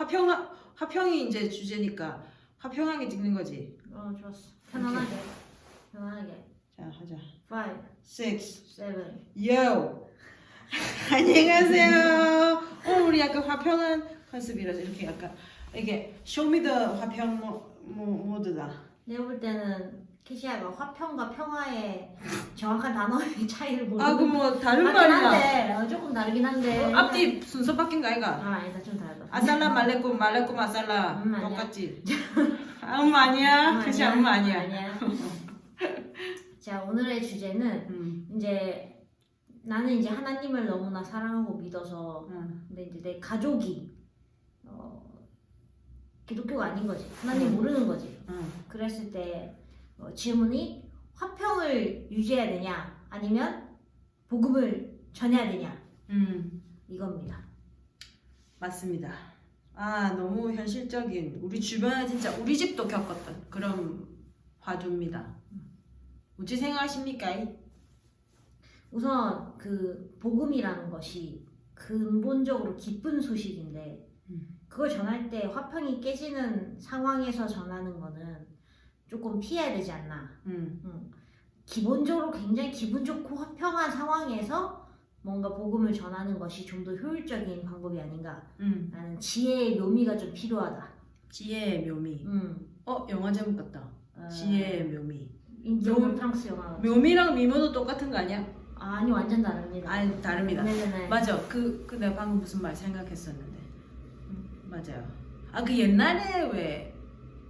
화평 화평이 이제 주제니까 화평하게 찍는 거지. 어 좋았어. 편안하게. 편안하게. 자 하자. 5, 6 7. 요. 안녕하세요. 오늘 우리 약간 화평한 컨셉이라서 이렇게 약간 이게 쇼미더 화평 모, 모, 모드다. 내가 볼 때는 캐시아가 화평과 평화의 정확한 단어의 차이를 모르는 아그뭐 다른 맞긴 말이야. 한데 어, 조금 다르긴 한데 어, 앞뒤 순서 바뀐 거 아이가? 아 아니다 좀 다르다 아살라 말레쿰 말레쿰 아살라 음, 아니야. 똑같지? 아 음 아니야? 그치 아음 아니야. 아니야 자 오늘의 주제는 음. 이제 나는 이제 하나님을 너무나 사랑하고 믿어서 음. 근데 이제 내 가족이 어, 기독교가 아닌 거지 하나님 음. 모르는 거지 음. 그랬을 때 어, 질문이 화평을 유지해야 되냐 아니면 복음을 전해야 되냐 음. 이겁니다. 맞습니다. 아 너무 현실적인 우리 주변에 진짜 우리 집도 겪었던 그런 화두입니다. 어찌 생각하십니까? 이? 우선 그 복음이라는 것이 근본적으로 기쁜 소식인데 음. 그걸 전할 때 화평이 깨지는 상황에서 전하는 거는 조금 피해야 되지 않나. 음. 기본적으로 굉장히 기분 좋고 화평한 상황에서 뭔가 복음을 전하는 것이 좀 더 효율적인 방법이 아닌가. 음. 나는 지혜의 묘미가 좀 필요하다. 지혜의 묘미. 음. 어 영화 제목 같다. 어, 지혜의 묘미. 인정 묘- 프랑스 영화. 묘미랑 미모도 똑같은 거 아니야? 아니 완전 다릅니다. 아니 다릅니다. 네네네. 맞아. 그, 그 내가 방금 무슨 말 생각했었는데. 음, 맞아요. 아 그 옛날에 왜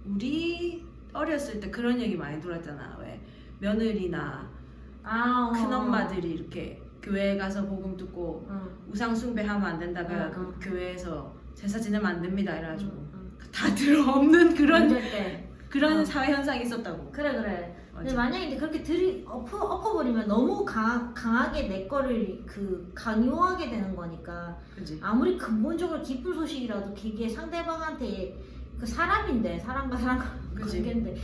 우리 어렸을 때 그런 얘기 많이 들었잖아. 왜 며느리나 아, 어. 큰 엄마들이 이렇게 교회 가서 복음 듣고 어. 우상 숭배하면 안 된다. 그 어, 어. 교회에서 제사 지내면 안 됩니다. 이래가지고 응, 응. 다들 없는 그런 때. 그런 어. 사회 현상이 있었다고. 그래 그래. 근데 맞아. 만약에 이제 그렇게 들이 엎어, 엎어버리면 너무 강, 강하게 내 거를 그 강요하게 되는 거니까 그지? 아무리 근본적으로 기쁜 소식이라도 그게 상대방한테 그 사람인데 사람과 사람과 그지? 관계인데?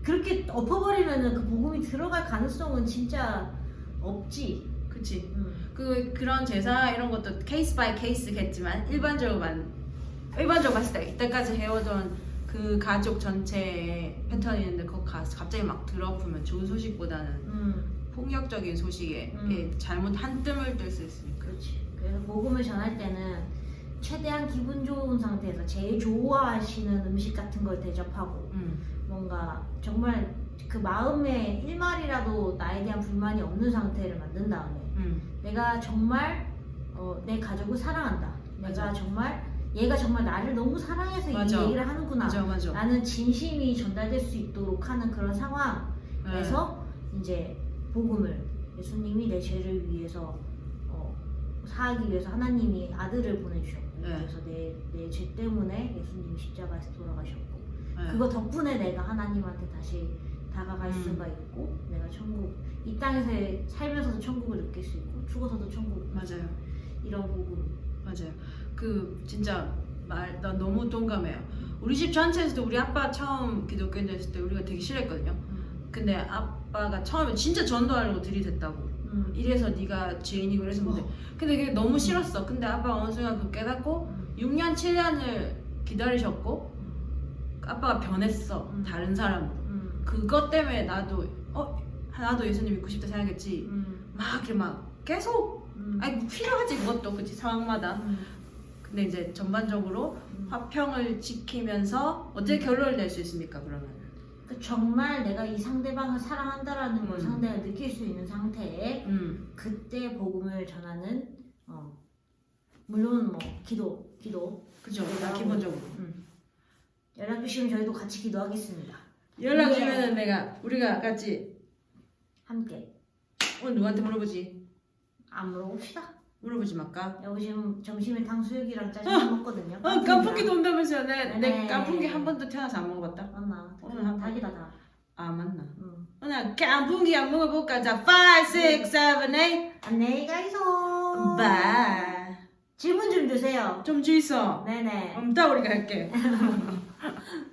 그렇게 엎어버리면은 그 복음이 들어갈 가능성은 진짜 없지. 그치? 응. 그 그런 제사 이런 것도 케이스 바이 케이스겠지만 일반적으로만 일반적으로 봤을 때 이때까지 해오던 그 가족 전체의 패턴이 있는데 그거 가, 갑자기 막 들어보면 좋은 소식보다는 응. 폭력적인 소식에 음. 예, 잘못 한 뜸을 뜰수 있으니까. 그렇지. 그래서 복음을 전할 때는 최대한 기분 좋은 상태에서 제일 좋아하시는 음식 같은 걸 대접하고 음, 뭔가 정말 그 마음에 일말이라도 나에 대한 불만이 없는 상태를 만든 다음에 음, 내가 정말 어, 내 가족을 사랑한다. 맞아. 내가 정말 얘가 정말 나를 너무 사랑해서 맞아. 이 얘기를 하는구나. 맞아 맞아. 라는 진심이 전달될 수 있도록 하는 그런 네. 상황에서 이제 복음을 예수님이 내 죄를 위해서 어, 사하기 위해서 하나님이 아들을 보내주셨고 네. 그래서 내 내 죄 때문에 예수님이 십자가에서 돌아가셨고 네. 그거 덕분에 내가 하나님한테 다시 다가갈 음. 수가 있고 내가 천국 이 땅에서 살면서도 천국을 느낄 수 있고 죽어서도 천국 맞아요. 이런 복음 맞아요. 그 진짜 말나 너무 동감해요. 우리 집 전체에서도 우리 아빠 처음 기독교 인 됐을 때 우리가 되게 싫어했거든요. 음. 근데 아빠가 처음에 진짜 전도하려고 들이댔다고. 음. 이래서 네가 죄인이고 이랬었는데 근데 그게 너무 싫었어. 근데 아빠가 어느 순간 그 깨닫고 음. 6년 7년을 기다리셨고 아빠가 변했어. 음. 다른 사람으로. 음. 그것 때문에 나도 어 나도 예수님 믿고 싶다 생각했지. 음. 막 이렇게 막 계속 음. 아니 필요하지 그것도 그치 상황마다. 음. 근데 이제 전반적으로 음. 화평을 지키면서 어떻게 결론을 낼 수 있습니까 그러면? 그 정말 내가 이 상대방을 사랑한다라는 걸 음. 상대가 느낄 수 있는 상태에 음 그때 복음을 전하는 어 물론 뭐 기도 기도 그죠. 기본적으로. 음. 연락 주시면 저희도 같이 기도하겠습니다 연락 예. 주면은 내가 우리가 같이 함께 오늘 누구한테 물어보지? 안 물어봅시다 물어보지 말까? 여기 지금 점심에 탕수육이랑 짜장면 먹거든요 어 깐풍기도 온다면서요? 내, 내 네네. 깐풍기 한 번도 태어나서 안 먹어봤다. 맞나 오늘 한 닭이다 다 아 맞나? 음. 오늘 깐풍기 한 먹어볼까? 자, 5, 6, 7, 8 안녕히 가이소 바이 질문 좀 주세요 좀 주있어 네네 엄따 우리가 할게